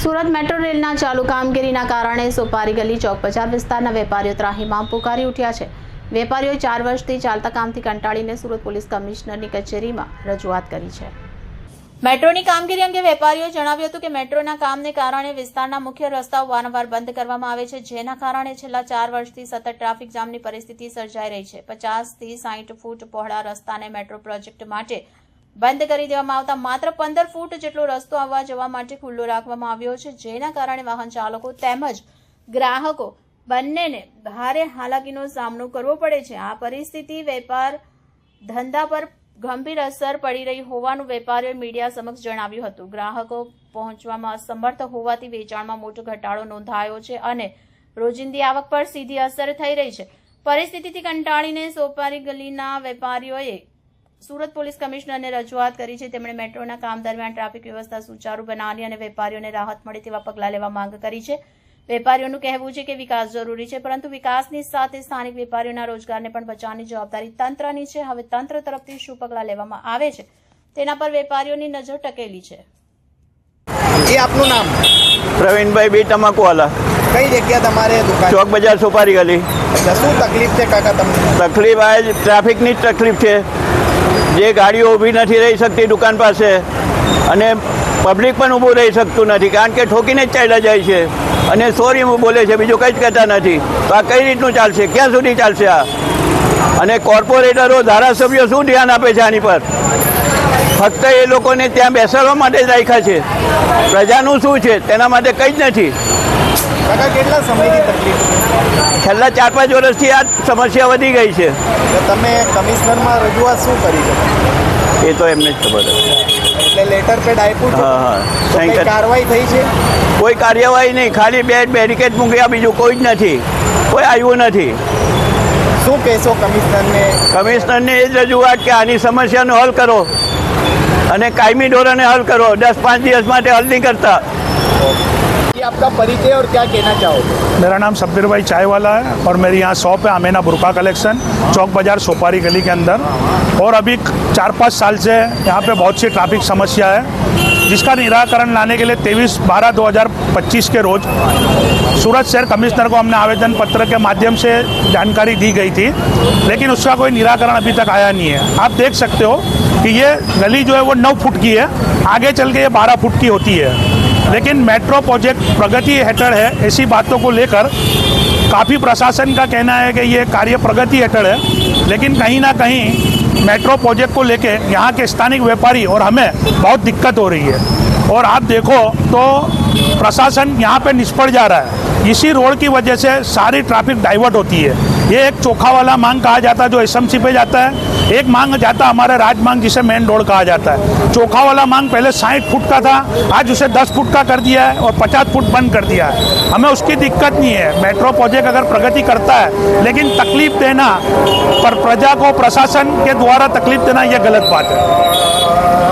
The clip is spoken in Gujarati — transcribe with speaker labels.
Speaker 1: સુરત મેટ્રો રેલના ચાલુ કામગીરીના કારણે સોપારી ગલી ચોક બજાર વિસ્તારના વેપારીઓ ત્રાહિમામ પુકારી ઉઠ્યા છે. વેપારીઓ ચાર વર્ષથી ચાલતા કામથી કંટાળીને સુરત પોલીસ કમિશનરની કચેરીમાં રજૂઆત કરી છે. મેટ્રોની કામગીરી અંગે વેપારીઓએ જણાવ્યું હતું કે મેટ્રોના કામને કારણે વિસ્તારના મુખ્ય રસ્તાઓ વારંવાર બંધ કરવામાં આવે છે, જેના કારણે છેલ્લા ચાર વર્ષથી સતત ટ્રાફિક જામની પરિસ્થિતિ સર્જાઈ રહી છે. પચાસથી સાઈઠ ફૂટ પહોળા રસ્તાને મેટ્રો પ્રોજેક્ટ માટે બંધ કરી દેવામાં આવતા માત્ર પંદર ફૂટ જેટલો રસ્તો આવવા જવા માટે ખુલ્લો રાખવામાં આવ્યો છે, જેના કારણે વાહન ચાલકો તેમજ ગ્રાહકો બંનેને ભારે હાલાકીનો સામનો કરવો પડે છે. આ પરિસ્થિતિ વેપાર ધંધા પર ગંભીર અસર પડી રહી હોવાનું વેપારીઓએ મીડિયા સમક્ષ જણાવ્યું હતું. ગ્રાહકો પહોંચવામાં અસમર્થ હોવાથી વેચાણમાં મોટો ઘટાડો નોંધાયો છે અને રોજિંદી આવક પર સીધી અસર થઈ રહી છે. પરિસ્થિતિથી કંટાળીને સોપારી ગલીના વેપારીઓએ સુરત પોલીસ કમિશનરને રજૂઆત કરી છે. તેમણે મેટ્રોના કામ દરમિયાન ટ્રાફિક વ્યવસ્થા સુચારુ બનાવવાની અને વેપારીઓને રાહત મળે તેવા પગલાં લેવા માંગ કરી છે. વેપારીઓનું કહેવું છે કે વિકાસ જરૂરી છે પરંતુ વિકાસની સાથે સ્થાનિક વેપારીઓના રોજગારને પણ બચાવવાની જવાબદારી તંત્રની છે. હવે તંત્ર તરફથી શું પગલાં લેવામાં આવે છે? તેના પર વેપારીઓની નજર ટકેલી છે.
Speaker 2: એ આપનું નામ?
Speaker 3: પ્રવીણભાઈ બે તમાકુવાલા.
Speaker 2: કઈ જગ્યા તમારે દુકાન?
Speaker 3: ચોક બજાર સોપારી ગલી.
Speaker 2: શું તકલીફ છે કાકા તમને?
Speaker 3: તકલીફ આ ટ્રાફિકની જ તકલીફ છે. જે ગાડીઓ ઊભી નથી રહી શકતી દુકાન પાસે અને પબ્લિક પણ ઊભું રહી શકતું નથી, કારણ કે ઠોકીને જ ચાલ્યા જાય છે. અને સોરી બોલે છે, બીજું કંઈ જ કહેતા નથી. તો આ કઈ રીતનું ચાલશે? ક્યાં સુધી ચાલશે આ? અને કોર્પોરેટરો ધારાસભ્યો શું ધ્યાન આપે છે આની પર? ફક્ત એ લોકોને ત્યાં બેસાડવા માટે જ રાખ્યા છે. પ્રજાનું શું છે? તેના માટે કંઈ જ નથી.
Speaker 2: કાકા કેટલા સમયની તકલીફ?
Speaker 3: છેલ્લા ચાર પાંચ વર્ષથી આ સમસ્યા વધી ગઈ છે.
Speaker 2: તમે કમિશનરમાં રજૂઆત શું કરી છે?
Speaker 3: એ તો એમને જ ખબર હતી
Speaker 2: એટલે લેટર પેડ આપ્યું
Speaker 3: હા હા.
Speaker 2: કાર્યવાહી થઈ છે?
Speaker 3: કોઈ કાર્યવાહી નહીં. ખાલી બે બેરિકેડ મૂક્યા બીજું કોઈ જ નથી. કોઈ આવ્યું નથી.
Speaker 2: શું કહેશો કમિશનરને?
Speaker 3: કમિશનરને એ જ રજૂઆત કે આની સમસ્યાનો હલ કરો. અને કાયમી ધોરણે હલ કરો. દસ પાંચ દિવસ માટે હલ નહીં કરતા.
Speaker 2: आपका परिचय और क्या कहना चाहोगे?
Speaker 4: मेरा नाम सब्बीर भाई चाय वाला है और मेरी यहाँ शॉप है अमेना बुरका कलेक्शन, चौक बाज़ार सोपारी गली के अंदर। और अभी चार पाँच साल से यहाँ पे बहुत सी ट्रैफ़िक समस्या है, जिसका निराकरण लाने के लिए तेईस बारह दो हज़ार पच्चीस के रोज सूरत शहर कमिश्नर को हमने आवेदन पत्र के माध्यम से जानकारी दी गई थी, लेकिन उसका कोई निराकरण अभी तक आया नहीं है। आप देख सकते हो कि ये गली जो है वो नौ फुट की है, आगे चल के ये बारह फुट की होती है। लेकिन मेट्रो प्रोजेक्ट प्रगति हेठड़ है, ऐसी बातों को लेकर काफ़ी प्रशासन का कहना है कि ये कार्य प्रगति हेठड़ है, लेकिन कहीं ना कहीं मेट्रो प्रोजेक्ट को लेके यहाँ के स्थानिक व्यापारी और हमें बहुत दिक्कत हो रही है। और आप देखो तो प्रशासन यहाँ पे निष्फल जा रहा है। इसी रोड की वजह से सारी ट्रैफ़िक डाइवर्ट होती है। ये एक चोखा वाला मांग कहा जाता है जो एसएमसी पे जाता है। एक मांग जाता हमारे राज मांग जिसे मेन रोड कहा जाता है। चोखा वाला मांग पहले साठ फुट का था, आज उसे दस फुट का कर दिया है और पचास फुट बंद कर दिया है। हमें उसकी दिक्कत नहीं है। मेट्रो प्रोजेक्ट अगर प्रगति करता है, लेकिन तकलीफ़ देना पर प्रजा को प्रशासन के द्वारा तकलीफ़ देना, यह गलत बात है।